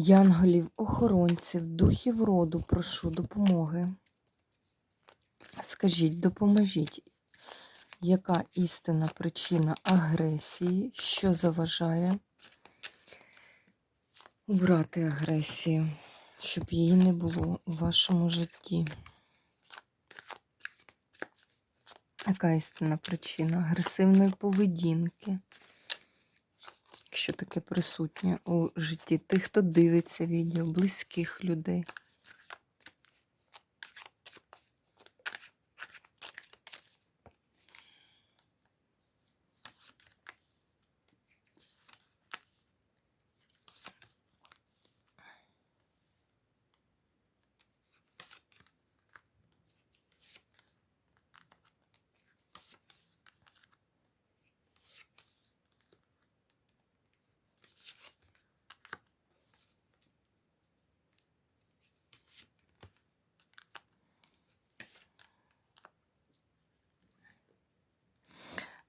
Янголів, охоронців, духів роду, прошу допомоги. Скажіть, допоможіть, яка істинна причина агресії, що заважає убрати агресію, щоб її не було у вашому житті? Яка істинна причина агресивної поведінки? Що таке присутнє у житті тих, хто дивиться відео, близьких людей.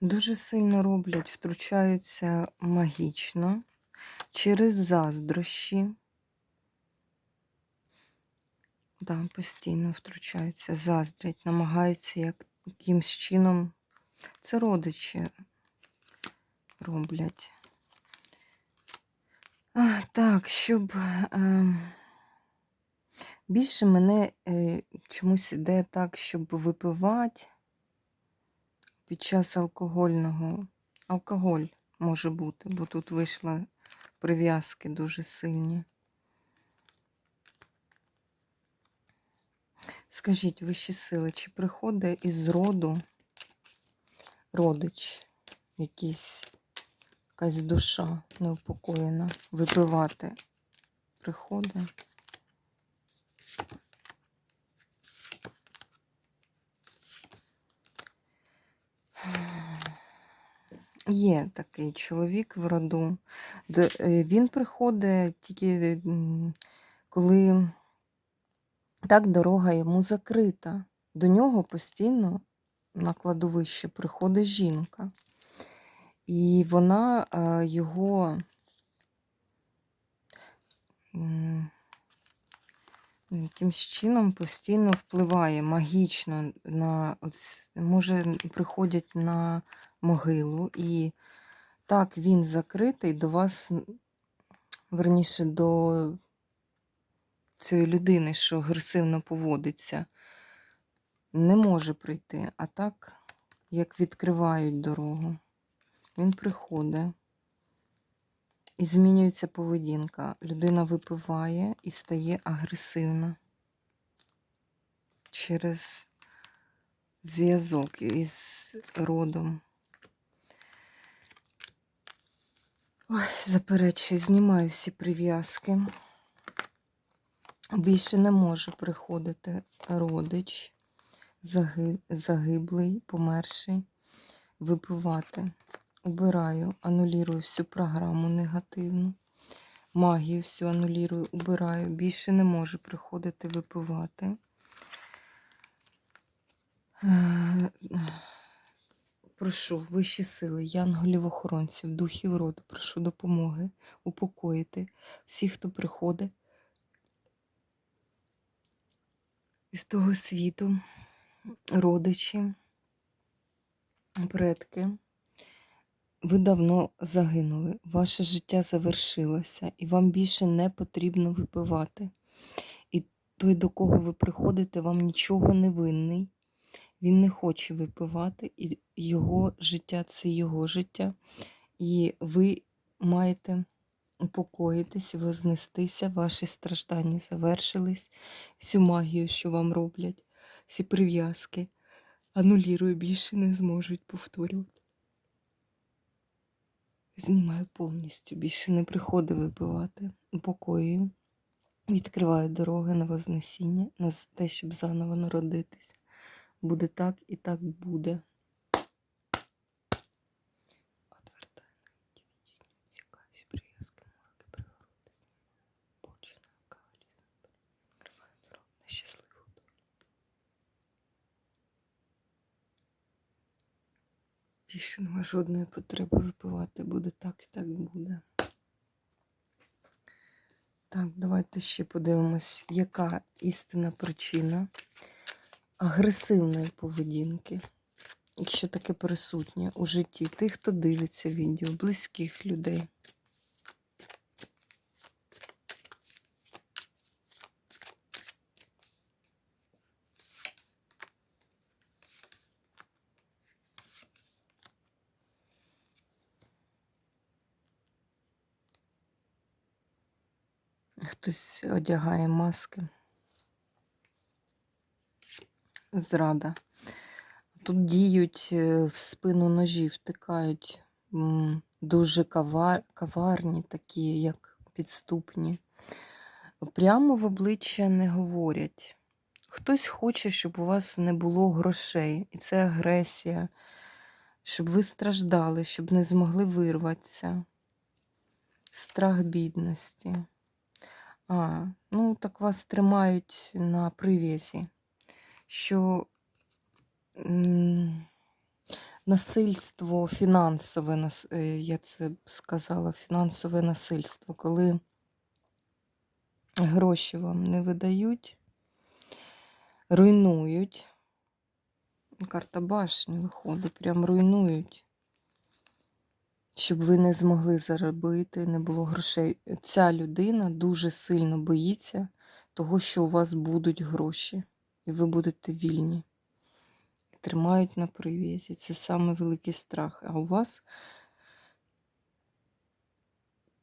Дуже сильно роблять, втручаються магічно через заздрощі. Да, постійно втручаються, заздрять, намагаються якимсь чином. Це родичі роблять. А, Так, щоб е, більше мене е, чомусь іде так, щоб випивати під час алкогольного. Алкоголь може бути, бо тут вийшли прив'язки дуже сильні. Скажіть, вищі сили, чи приходить із роду родич, якийсь, якась душа неупокоєна, випивати приходить? Є такий чоловік в роду. Е, він приходить тільки коли так дорога йому закрита. До нього постійно на кладовище приходить жінка. І вона е, його якимсь чином постійно впливає магічно на може приходять на могилу, і так він закритий до вас, верніше, до цієї людини, що агресивно поводиться, не може прийти. А так, як відкривають дорогу, він приходить. І змінюється поведінка. Людина випиває і стає агресивна через зв'язок із родом. Ой, заперечую, знімаю всі прив'язки. Більше не може приходити родич, загиблий, померший, випивати. Убираю, анулірую всю програму негативну. Магію всю анулірую, убираю. Більше не може приходити випивати. Е, прошу вищі сили, янголів-охоронців, духів роду, прошу допомоги упокоїти всіх, хто приходить із того світу, родичі, предки. Ви давно загинули, ваше життя завершилося, і вам більше не потрібно випивати. І той, до кого ви приходите, вам нічого не винний. Він не хоче випивати, і його життя це його життя. І ви маєте упокоїтись, вознестися, ваші страждання завершились, всю магію, що вам роблять, всі прив'язки, анулірую, більше не зможуть повторювати. Знімаю повністю, більше не приходить вибивати упокоюю. Відкриваю дороги на Вознесіння, на те, щоб заново народитися. Буде так і так буде. Отвертай навіки вічні, цікавість, прив'язки, мороки, пригороди, почина, кавалізм. Відкриваю дорогу на щасливу долю. Більше нема жодної потреби випивати. Буде так і так буде. Так, давайте ще подивимось, яка істинна причина агресивної поведінки, якщо таке присутнє у житті тих, хто дивиться відео, близьких людей. Хтось одягає маски. Зрада. Тут діють е, в спину ножі, втикають дуже кавар, каварні, такі, як підступні. Прямо в обличчя не говорять. Хтось хоче, щоб у вас не було грошей, і це агресія, щоб ви страждали, щоб не змогли вирватися. Страх бідності. А, ну так вас тримають на прив'язі, що насильство фінансове, е, я це б сказала, фінансове насильство, коли гроші вам не видають, руйнують. Карта башні виходить, прям руйнують. Щоб ви не змогли заробити, не було грошей. Ця людина дуже сильно боїться того, що у вас будуть гроші, і ви будете вільні. Тримають на прив'язі. Це саме великий страх. А у вас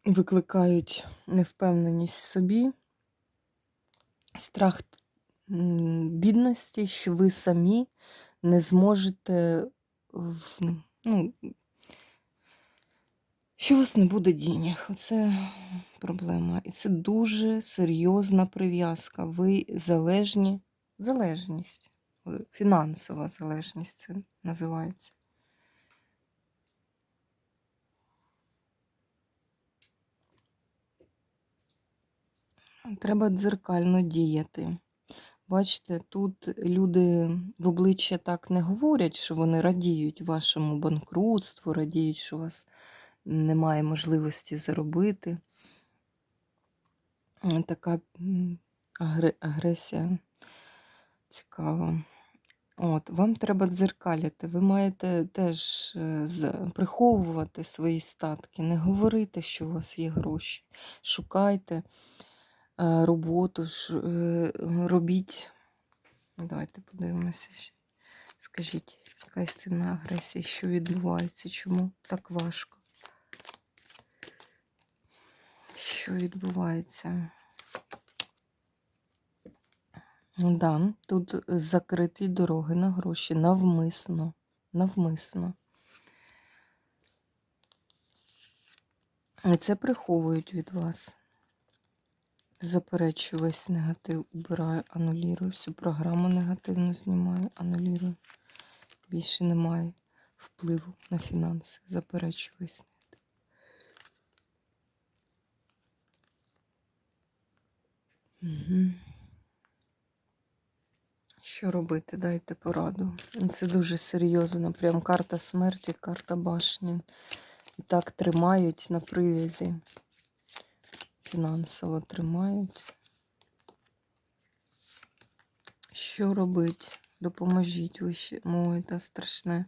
викликають невпевненість в собі, страх бідності, що ви самі не зможете, ну, що у вас не буде денег. Оце проблема. І це дуже серйозна прив'язка. Ви залежні, залежність, е, фінансова залежність це називається. Треба дзеркально діяти. Бачите, тут люди в обличчя так не говорять, що вони радіють вашому банкрутству, радіють, що у вас немає можливості заробити. Е, Така агресія цікава. От, вам треба дзеркалити. Ви маєте теж е, приховувати свої статки, не говорити, що у вас є гроші. Шукайте е, роботу, робіть. Давайте подивимося. Скажіть, яка істинна агресія, що відбувається? Чому так важко? Що відбувається? Да, тут закриті дороги на гроші навмисно. Навмисно. Це приховують від вас. Заперечую весь негатив, убираю, анулірую, всю програму негативну знімаю, анулірую. Більше немає впливу на фінанси. Заперечую весь. Що робити? Дайте пораду. Це дуже серйозно. Прям карта смерті, карта башні. І так тримають на прив'язі. Фінансово тримають. Що робить? Допоможіть ви ще. Ой, це страшне.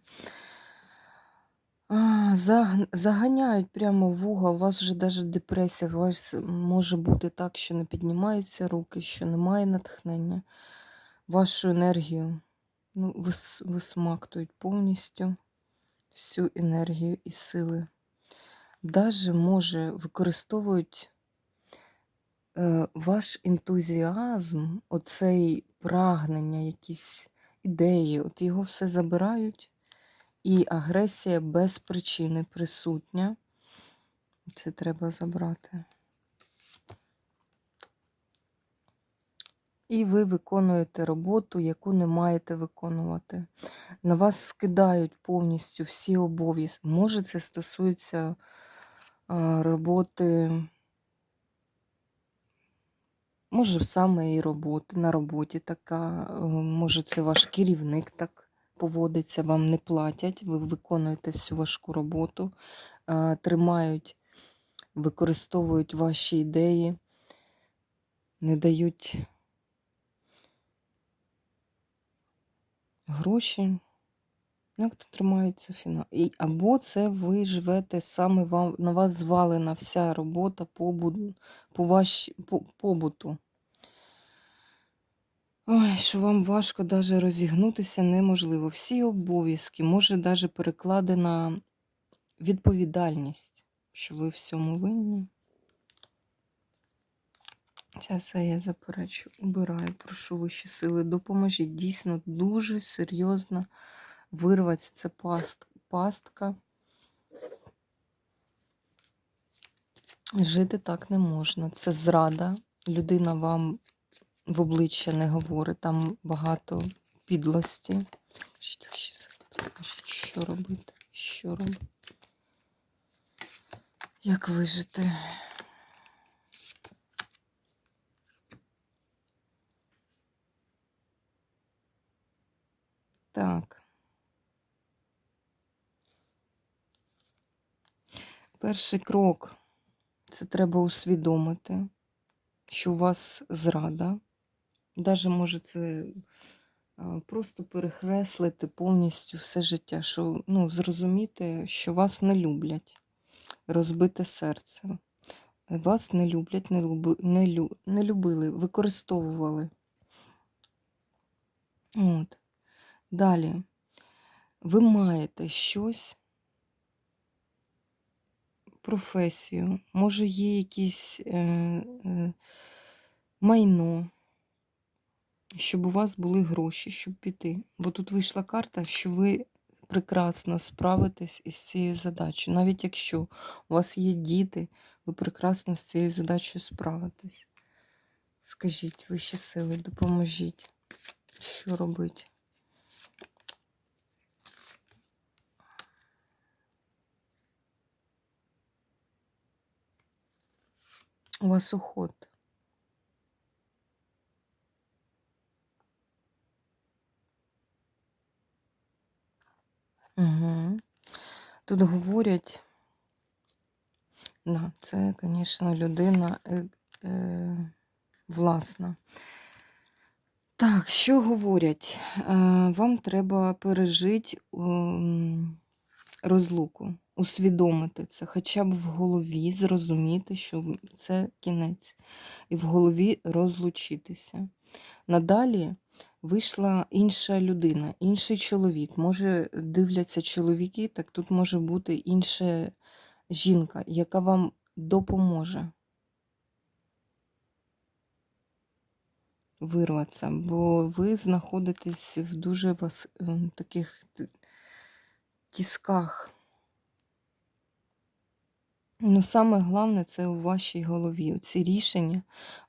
А, заг- Заганяють прямо в угол. У вас вже навіть депресія. У вас може бути так, що не піднімаються руки, що немає натхнення. Вашу енергію ну, вис, висмактують повністю всю енергію і сили. Даже, може, використовують е, ваш ентузіазм, оцей прагнення, якісь ідеї, от його все забирають, і агресія без причини присутня. Це треба забрати. І ви виконуєте роботу, яку не маєте виконувати. На вас скидають повністю всі обов'язки. Може, це стосується роботи, може, саме і роботи на роботі така, е, може, це ваш керівник так поводиться, вам не платять, ви виконуєте всю важку роботу, тримають, використовують ваші ідеї, не дають. гроші. Ну, Як то тримається фінал? Або це ви живете саме вам, на вас звалена вся робота побу, по ваш, по, побуту. Ой, що вам важко навіть розігнутися неможливо. Всі обов'язки, може навіть перекладена відповідальність, що ви всьому винні. Це все я заперечу. Убираю, прошу вищі сили, допоможіть. Дійсно, дуже серйозно вирватися. Це паст, пастка. Жити так не можна. Це зрада. Людина вам в обличчя не говорить, там багато підлості. Що робити? Що робити? Як вижити? Так. Перший крок це треба усвідомити, що у вас зрада. Даже може це просто перехреслити повністю все життя, що ну, зрозуміти, що вас не люблять, розбите серце. Вас не люблять, не, люби, не, лю, не любили, використовували. От. Далі, ви маєте щось, професію, може, є якісь е, е, майно, щоб у вас були гроші, щоб піти. Бо тут вийшла карта, що ви прекрасно справитесь із цією задачею. Навіть якщо у вас є діти, ви прекрасно з цією задачею справитесь. Скажіть, вищі сили, допоможіть, що робити? У вас уход. Угу. Тут говорять, да, це, звісно, людина е, е, власна. Так, що говорять? Е, вам треба пережити ем, розлуку, усвідомити це, хоча б в голові зрозуміти, що це кінець, і в голові розлучитися. Надалі вийшла інша людина, інший чоловік. Може, дивляться чоловіки, так тут може бути інша жінка, яка вам допоможе. Вирватися, бо ви знаходитесь в дуже вас, ем, таких тісках. Ну, саме головне це у вашій голові. Ці рішення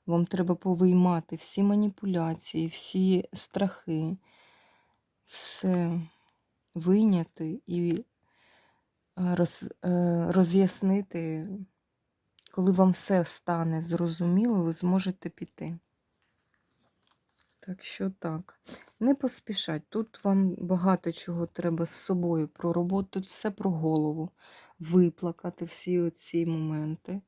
вам треба повиймати всі маніпуляції, всі страхи, все вийняти і роз, е, роз'яснити, коли вам все стане зрозуміло, ви зможете піти. Так що так. Не поспішать. Тут вам багато чого треба з собою про роботу, тут все про голову. Виплакати всі оці моменти,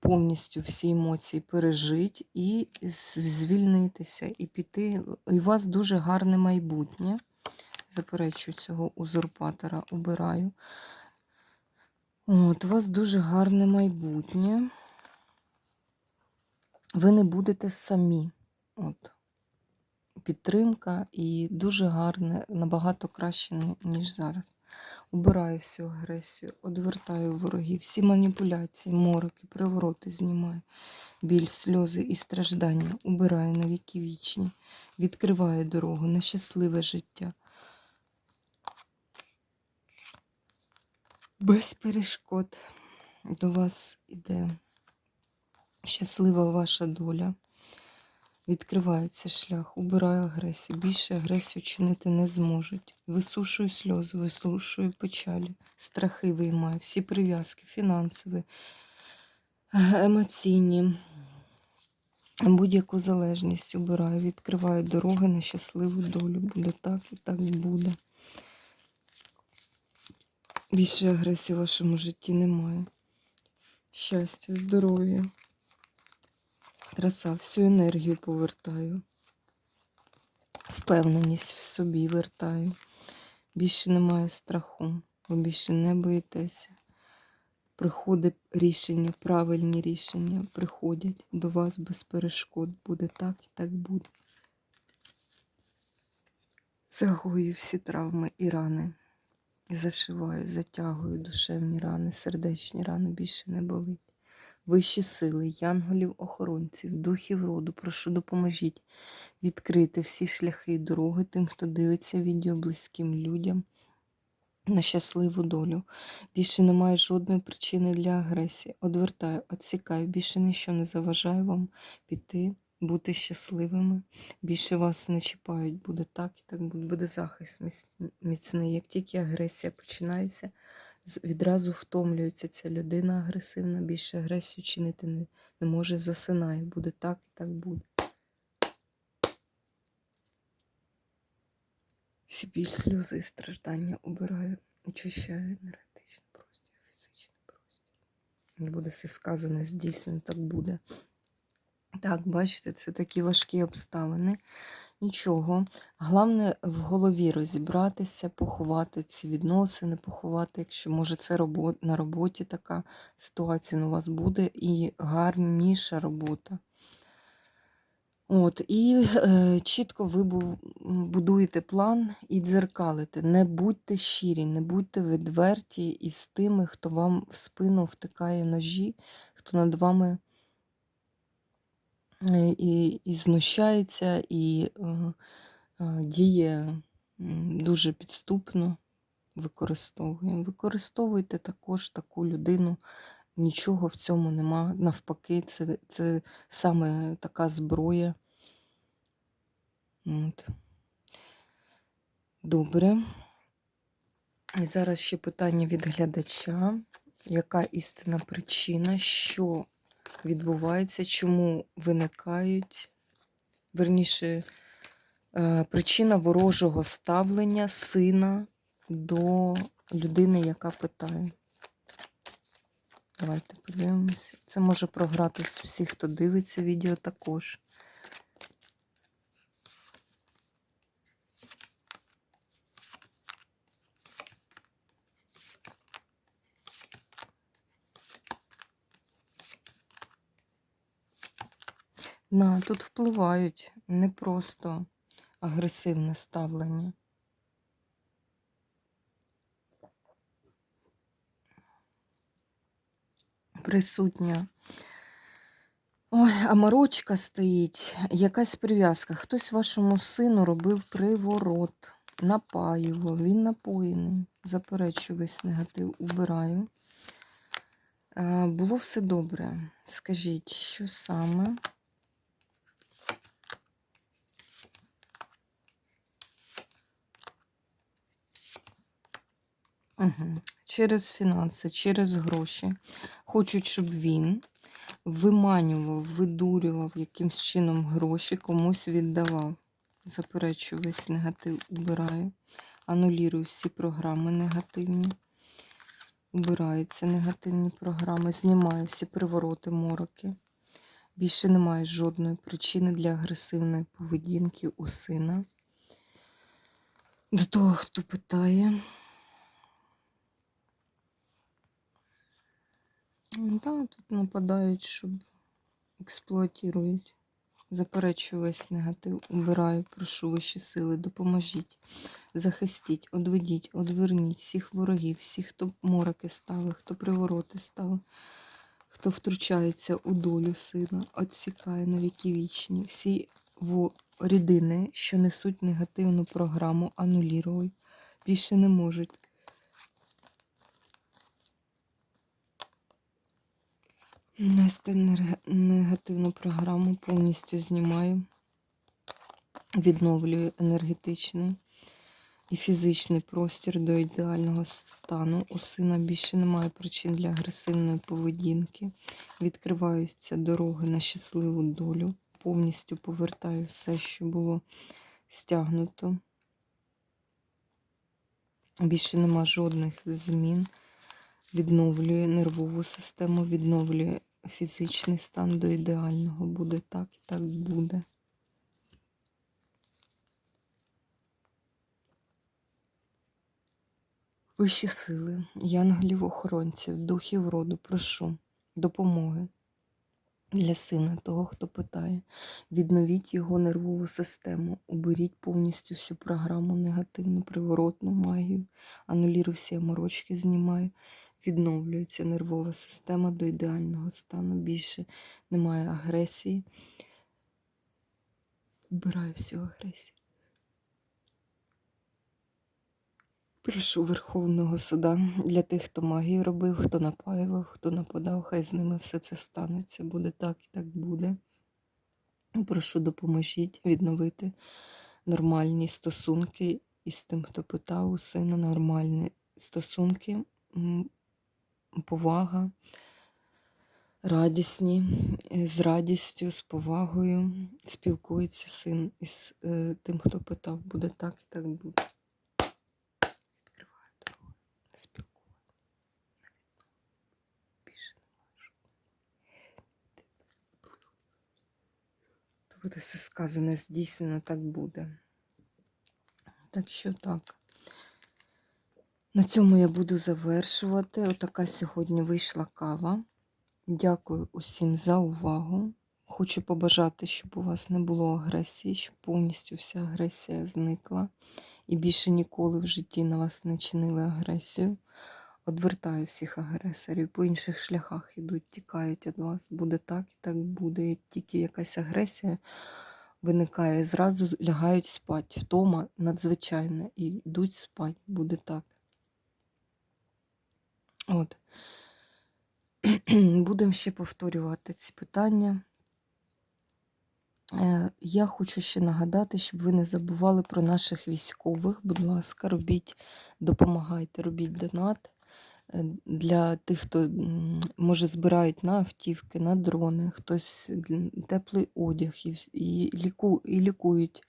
повністю всі емоції пережити і звільнитися, і піти. І у вас дуже гарне майбутнє. Заперечую цього узурпатора, убираю. От, у вас дуже гарне майбутнє ви не будете самі. От. Підтримка і дуже гарне, набагато краще, ніж зараз. Убираю всю агресію, одвертаю ворогів, всі маніпуляції, мороки, привороти знімаю, біль, сльози і страждання. Убираю на віки вічні, відкриваю дорогу на щасливе життя. Без перешкод до вас іде щаслива ваша доля. Відкривається шлях, убираю агресію. Більше агресію чинити не зможуть. Висушую сльози, висушую печалі, страхи виймаю, всі прив'язки, фінансові, емоційні, будь-яку залежність убираю, відкриваю дороги на щасливу долю. Буде так і так буде. Більше агресії в вашому житті немає. Щастя, здоров'я. Краса, всю енергію повертаю. Впевненість в собі вертаю. Більше немає страху, ви більше не боїтеся. Приходить рішення, правильні рішення приходять до вас без перешкод. Буде так і так буде. Загою всі травми і рани. І зашиваю, затягую душевні рани, сердечні рани більше не болить. Вищі сили, янголів, охоронців, духів роду, прошу допоможіть відкрити всі шляхи і дороги тим, хто дивиться відео близьким людям на щасливу долю. Більше немає жодної причини для агресії. Одвертаю, відсікаю, більше ніщо не заважає вам піти, бути щасливими. Більше вас не чіпають, буде так і так буде, захист міцний. Як тільки агресія починається, відразу втомлюється ця людина агресивна, більше агресію чинити не, не може, засинає. Буде так і так буде. Біль, сльози і страждання обираю, очищаю енергетичний простір, фізичний простір. І буде все сказане, здійснено, так буде. Так, бачите, це такі важкі обставини. Нічого. Головне в голові розібратися, поховати ці відносини, поховати, якщо може це робо- на роботі така ситуація ну, у вас буде і гарніша робота. От, і е, чітко ви будуєте план і дзеркалите. Не будьте щирі, не будьте відверті із тими, хто вам в спину втикає ножі, хто над вами і, і знущається, і е, е, діє дуже підступно, використовує. Використовуйте також таку людину. Нічого в цьому нема. Навпаки, це, це саме така зброя. От. Добре. І зараз ще питання від глядача. Яка істинна причина, що відбувається, чому виникають, верніше, е, причина ворожого ставлення сина до людини, яка питає. Давайте подивимося. Це може програтись всі, хто дивиться відео також. На, тут впливають не просто агресивне ставлення. Присутня. Ой, а морочка стоїть, якась прив'язка. Хтось вашому сину робив приворот, напаював, він напоєний. Заперечую весь негатив, убираю. Було все добре. Скажіть, що саме? Через фінанси, через гроші. Хочуть, щоб він виманював, видурював якимсь чином гроші, комусь віддавав. Заперечую весь негатив, убираю. Анулірую всі програми негативні. Убираються негативні програми, знімаю всі привороти, мороки. Більше немає жодної причини для агресивної поведінки у сина. До того, хто питає. Да, тут нападають, щоб експлуатують. Заперечую весь негатив, убираю, прошу вищі сили, допоможіть, захистіть, одведіть, одверніть всіх ворогів, всіх, хто мороки ставив, хто привороти ставив, хто втручається у долю сина, відсікає на віки вічні. Всі рідини, що несуть негативну програму, ануліруй. Більше не можуть Енерге- негативну програму повністю знімаю. відновлює енергетичний і фізичний простір до ідеального стану. У сина більше немає причин для агресивної поведінки. Відкриваються дороги на щасливу долю. Повністю повертаю все, що було стягнуто. Більше нема жодних змін. Відновлює нервову систему, відновлює фізичний стан до ідеального. Буде так і так буде. Вищі сили, янголів-охоронців, духів роду, прошу допомоги для сина, того, хто питає. Відновіть його нервову систему, уберіть повністю всю програму негативну, приворотну магію, анулірую всі морочки, знімаю. Відновлюється нервова система до ідеального стану. Більше немає агресії. Убираю всю агресію. Прошу Верховного Суда для тих, хто магію робив, хто напаював, хто нападав, хай з ними все це станеться. Буде так і так буде. Прошу, допоможіть відновити нормальні стосунки із тим, хто питав у сина, нормальні стосунки, повага, радісні, з радістю, з повагою. Спілкується син із е, тим, хто питав. Буде так і так буде. Відкриваю дорогу. Спілкування. Більше жодного. То буде все сказане, здійснено, так буде. Так що так. На цьому я буду завершувати. Отака сьогодні вийшла кава. Дякую усім за увагу. Хочу побажати, щоб у вас не було агресії, щоб повністю вся агресія зникла. І більше ніколи в житті на вас не чинили агресію. Одвертаю всіх агресорів, по інших шляхах ідуть, тікають від вас. Буде так і так буде. Тільки якась агресія виникає, зразу лягають спать. Втома надзвичайна. І йдуть спать. Буде так. От. Будемо ще повторювати ці питання. Е, Я хочу ще нагадати, щоб ви не забували про наших військових. Будь ласка, робіть, допомагайте, робіть донат Е, для тих, хто може збирають на автівки, на дрони, хтось теплий одяг і, ліку, і лікують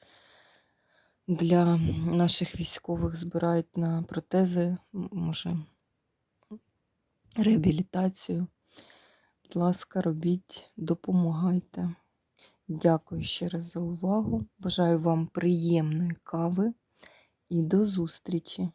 для наших військових, збирають на протези, може, реабілітацію. Будь ласка, робіть, допомагайте. Дякую ще раз за увагу. Бажаю вам приємної кави і до зустрічі!